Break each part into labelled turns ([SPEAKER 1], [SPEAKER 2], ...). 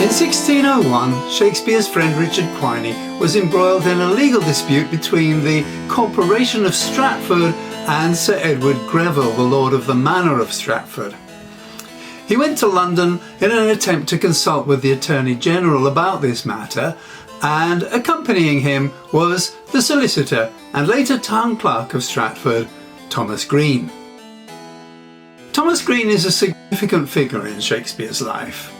[SPEAKER 1] 1601, Shakespeare's friend Richard Quiney was embroiled in a legal dispute between the Corporation of Stratford and Sir Edward Greville, the Lord of the Manor of Stratford. He went to London in an attempt to consult with the Attorney General about this matter, and accompanying him was the solicitor and later town clerk of Stratford, Thomas Green. Thomas Green is a significant figure in Shakespeare's life.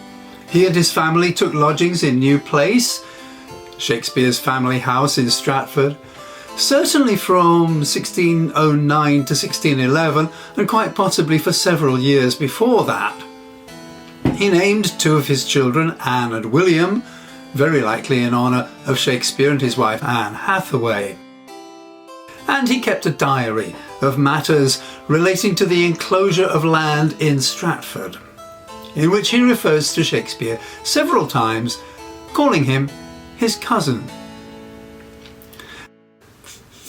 [SPEAKER 1] He and his family took lodgings in New Place, Shakespeare's family house in Stratford, certainly from 1609 to 1611 and quite possibly for several years before that. He named two of his children, Anne and William, very likely in honour of Shakespeare and his wife Anne Hathaway. And he kept a diary of matters relating to the enclosure of land in Stratford, in which he refers to Shakespeare several times, calling him his cousin.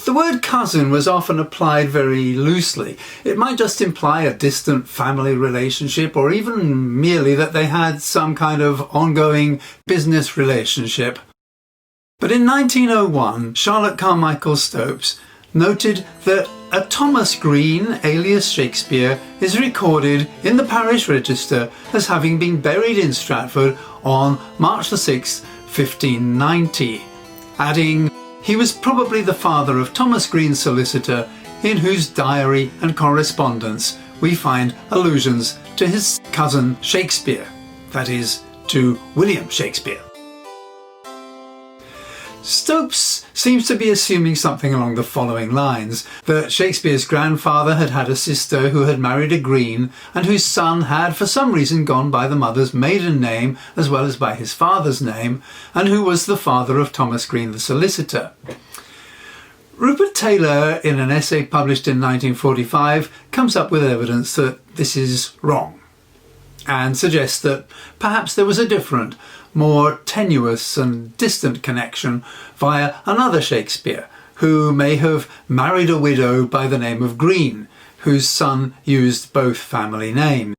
[SPEAKER 1] The word cousin was often applied very loosely. It might just imply a distant family relationship or even merely that they had some kind of ongoing business relationship. But in 1901, Charlotte Carmichael Stopes noted that a Thomas Green, alias Shakespeare, is recorded in the parish register as having been buried in Stratford on March the 6th, 1590, adding he was probably the father of Thomas Green solicitor, in whose diary and correspondence we find allusions to his cousin Shakespeare, that is, to William Shakespeare. Stopes seems to be assuming something along the following lines that Shakespeare's grandfather had had a sister who had married a Green and whose son had for some reason gone by the mother's maiden name as well as by his father's name, and who was the father of Thomas Green the solicitor. Rupert Taylor, in an essay published in 1945, comes up with evidence that this is wrong and suggests that perhaps there was a different, more tenuous and distant connection via another Shakespeare, who may have married a widow by the name of Green, whose son used both family names.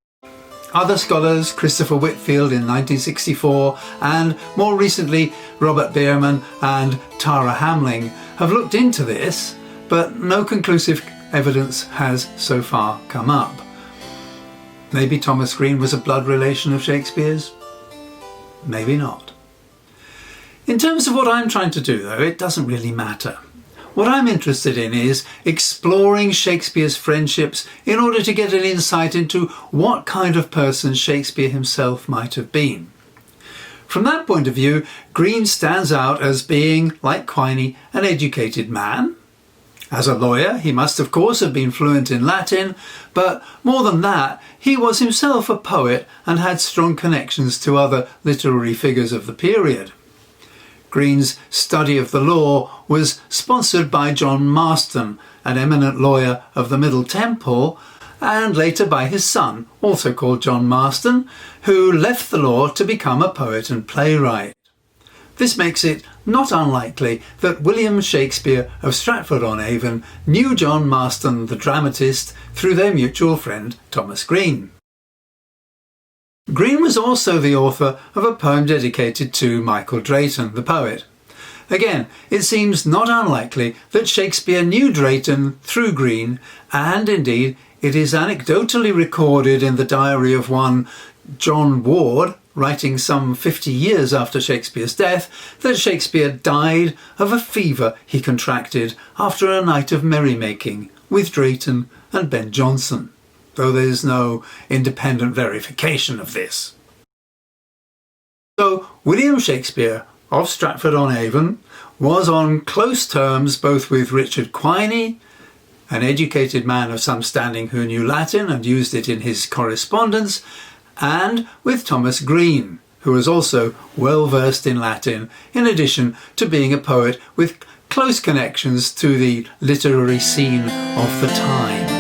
[SPEAKER 1] Other scholars, Christopher Whitfield in 1964, and more recently Robert Bierman and Tara Hamling, have looked into this, but no conclusive evidence has so far come up. Maybe Thomas Green was a blood relation of Shakespeare's? Maybe not. In terms of what I'm trying to do, though, it doesn't really matter. What I'm interested in is exploring Shakespeare's friendships in order to get an insight into what kind of person Shakespeare himself might have been. From that point of view, Green stands out as being, like Quiney, an educated man. As a lawyer, he must of course have been fluent in Latin, but more than that, he was himself a poet and had strong connections to other literary figures of the period. Green's study of the law was sponsored by John Marston, an eminent lawyer of the Middle Temple, and later by his son, also called John Marston, who left the law to become a poet and playwright. This makes it not unlikely that William Shakespeare of Stratford-on-Avon knew John Marston the dramatist through their mutual friend Thomas Green. Green was also the author of a poem dedicated to Michael Drayton, the poet. Again, it seems not unlikely that Shakespeare knew Drayton through Green, and indeed it is anecdotally recorded in the diary of one John Ward, writing some 50 years after Shakespeare's death, that Shakespeare died of a fever he contracted after a night of merrymaking with Drayton and Ben Jonson though there's no independent verification of this. So, William Shakespeare of Stratford-on-Avon was on close terms both with Richard Quiney, an educated man of some standing who knew Latin and used it in his correspondence, and with Thomas Green, who was also well versed in Latin, in addition to being a poet with close connections to the literary scene of the time.